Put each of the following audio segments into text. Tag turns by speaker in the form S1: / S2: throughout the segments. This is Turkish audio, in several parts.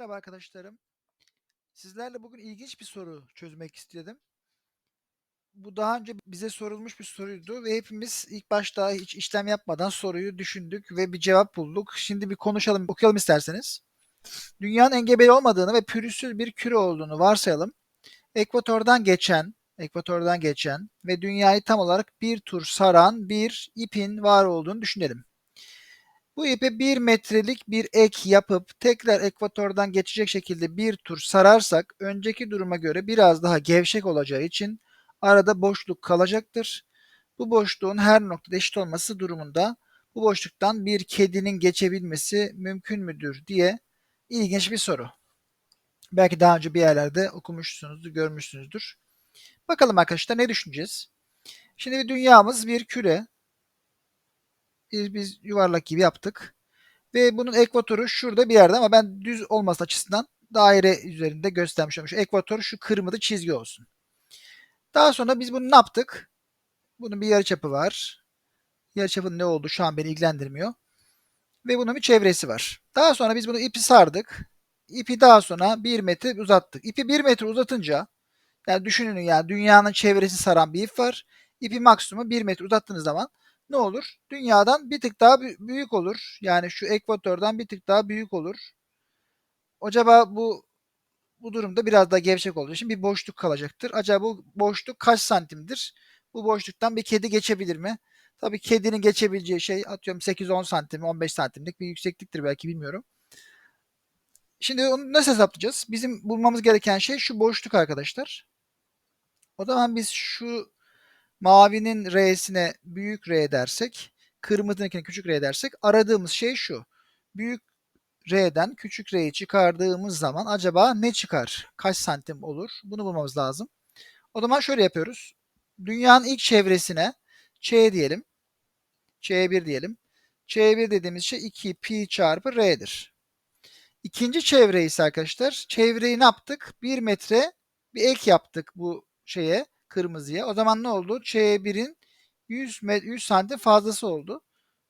S1: Merhaba arkadaşlarım. Sizlerle bugün ilginç bir soru çözmek istedim. Bu daha önce bize sorulmuş bir soruydu ve hepimiz ilk başta hiç işlem yapmadan soruyu düşündük ve bir cevap bulduk. Şimdi bir konuşalım, okuyalım isterseniz. Dünyanın engebeli olmadığını ve pürüzsüz bir küre olduğunu varsayalım. Ekvatordan geçen, ekvatordan geçen ve dünyayı tam olarak bir tur saran bir ipin var olduğunu düşünelim. Bu ipe 1 metrelik bir ek yapıp tekrar ekvatordan geçecek şekilde bir tur sararsak önceki duruma göre biraz daha gevşek olacağı için arada boşluk kalacaktır. Bu boşluğun her noktada eşit olması durumunda bu boşluktan bir kedinin geçebilmesi mümkün müdür diye ilginç bir soru. Belki daha önce bir yerlerde okumuşsunuzdur, görmüşsünüzdür. Bakalım arkadaşlar ne düşüneceğiz? Şimdi dünyamız bir küre biz, biz yuvarlak gibi yaptık. Ve bunun ekvatoru şurada bir yerde ama ben düz olması açısından daire üzerinde göstermiş olmuş. Ekvator şu kırmızı çizgi olsun. Daha sonra biz bunu ne yaptık? Bunun bir yarıçapı var. Yarıçapının ne olduğu şu an beni ilgilendirmiyor. Ve bunun bir çevresi var. Daha sonra biz bunu ipi sardık. İpi daha sonra 1 metre uzattık. İpi 1 metre uzatınca yani düşünün yani dünyanın çevresi saran bir ip var. İpi maksimum 1 metre uzattığınız zaman ne olur? Dünyadan bir tık daha büyük olur. Yani şu ekvatordan bir tık daha büyük olur. Acaba bu bu durumda biraz daha gevşek olduğu için bir boşluk kalacaktır. Acaba bu boşluk kaç santimdir? Bu boşluktan bir kedi geçebilir mi? Tabii kedinin geçebileceği şey atıyorum 8-10 santim, 15 santimlik bir yüksekliktir belki bilmiyorum. Şimdi onu nasıl hesaplayacağız? Bizim bulmamız gereken şey şu boşluk arkadaşlar. O zaman biz şu Mavinin R'sine büyük R dersek, kırmızınınkine küçük R dersek aradığımız şey şu. Büyük R'den küçük R'yi çıkardığımız zaman acaba ne çıkar? Kaç santim olur? Bunu bulmamız lazım. O zaman şöyle yapıyoruz. Dünyanın ilk çevresine Ç diyelim. Ç1 diyelim. Ç1 dediğimiz şey 2 pi çarpı R'dir. İkinci çevre ise arkadaşlar çevreyi ne yaptık? 1 metre bir ek yaptık bu şeye kırmızıya. O zaman ne oldu? Ç1'in 100, 100 santim fazlası oldu.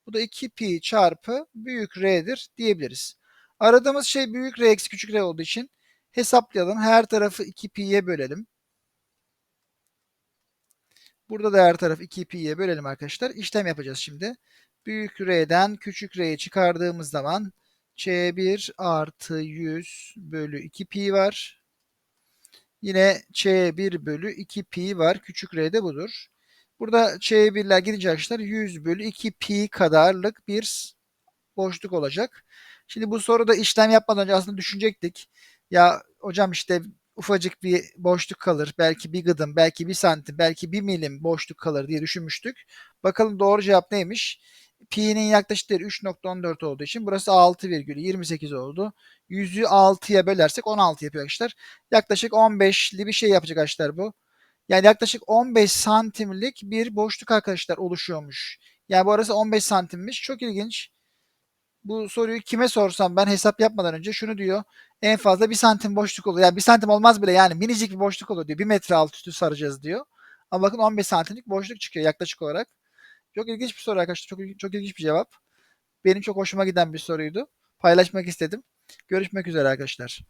S1: Bu da 2 pi çarpı büyük R'dir diyebiliriz. Aradığımız şey büyük R eksi küçük R olduğu için hesaplayalım. Her tarafı 2 pi'ye bölelim. Burada da her tarafı 2 pi'ye bölelim arkadaşlar. İşlem yapacağız şimdi. Büyük R'den küçük R'yi çıkardığımız zaman Ç1 artı 100 bölü 2 pi var. Yine Ç1 bölü 2 pi var. Küçük r budur. Burada Ç1'ler gidince arkadaşlar 100 bölü 2 pi kadarlık bir boşluk olacak. Şimdi bu soruda işlem yapmadan önce aslında düşünecektik. Ya hocam işte ufacık bir boşluk kalır. Belki bir gıdım, belki bir santim, belki bir milim boşluk kalır diye düşünmüştük. Bakalım doğru cevap neymiş? Pi'nin yaklaşık değeri 3.14 olduğu için burası 6,28 oldu. 100'ü 6'ya bölersek 16 yapıyor arkadaşlar. Yaklaşık 15'li bir şey yapacak arkadaşlar bu. Yani yaklaşık 15 santimlik bir boşluk arkadaşlar oluşuyormuş. Yani bu arası 15 santimmiş. Çok ilginç. Bu soruyu kime sorsam ben hesap yapmadan önce şunu diyor. En fazla 1 santim boşluk olur. Yani 1 santim olmaz bile yani minicik bir boşluk olur diyor. 1 metre alt üstü saracağız diyor. Ama bakın 15 santimlik boşluk çıkıyor yaklaşık olarak. Çok ilginç bir soru arkadaşlar. Çok, çok ilginç bir cevap. Benim çok hoşuma giden bir soruydu. Paylaşmak istedim. Görüşmek üzere arkadaşlar.